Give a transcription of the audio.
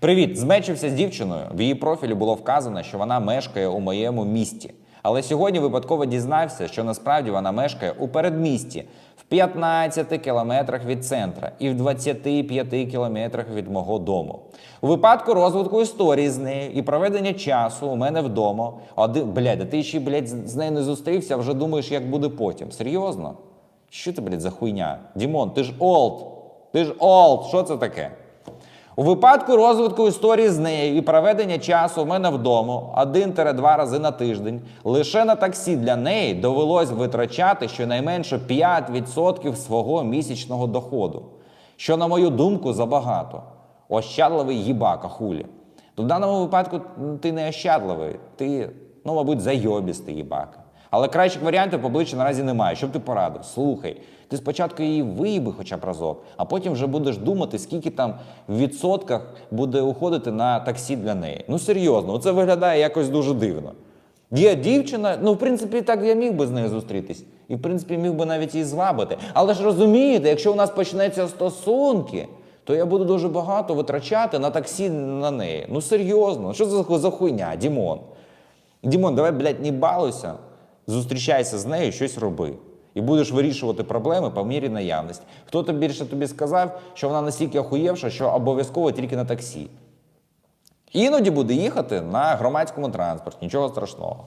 Привіт! Змечився з дівчиною. В її профілі було вказано, що вона мешкає у моєму місті. Але сьогодні випадково дізнався, що насправді вона мешкає у передмісті в 15 кілометрах від центра і в 25 кілометрах від мого дому. У випадку розвитку історії з нею і проведення часу у мене вдома. Один, блядь, а ти ще, блядь, з нею не зустрівся, вже думаєш, як буде потім. Серйозно? Що це, блядь, за хуйня? Дімон, ти ж олд. Ти ж олд. Що це таке? У випадку розвитку історії з нею і проведення часу у мене вдома один-два рази на тиждень лише на таксі для неї довелось витрачати щонайменше 5% свого місячного доходу, що, на мою думку, забагато. Ощадливий їбака хулі. То в даному випадку ти не ощадливий, ти, ну, мабуть, зайобістий їбака. Але кращих варіантів поближче наразі немає. Що б ти порадив? Слухай, ти спочатку її виїби хоча б разок, а потім вже будеш думати, скільки там в відсотках буде уходити на таксі для неї. Ну серйозно, це виглядає якось дуже дивно. Є дівчина, ну в принципі, так я міг би з нею зустрітись. І в принципі міг би навіть її звабити. Але ж розумієте, якщо у нас почнеться стосунки, то я буду дуже багато витрачати на таксі на неї. Ну серйозно, що це за хуйня, Дімон? Дімон, давай, блядь, не балуйся, зустрічайся з нею, щось роби. І будеш вирішувати проблеми по мірі наявності. Хто то більше тобі сказав, що вона настільки охуєвша, що обов'язково тільки на таксі. Іноді буде їхати на громадському транспорті, нічого страшного.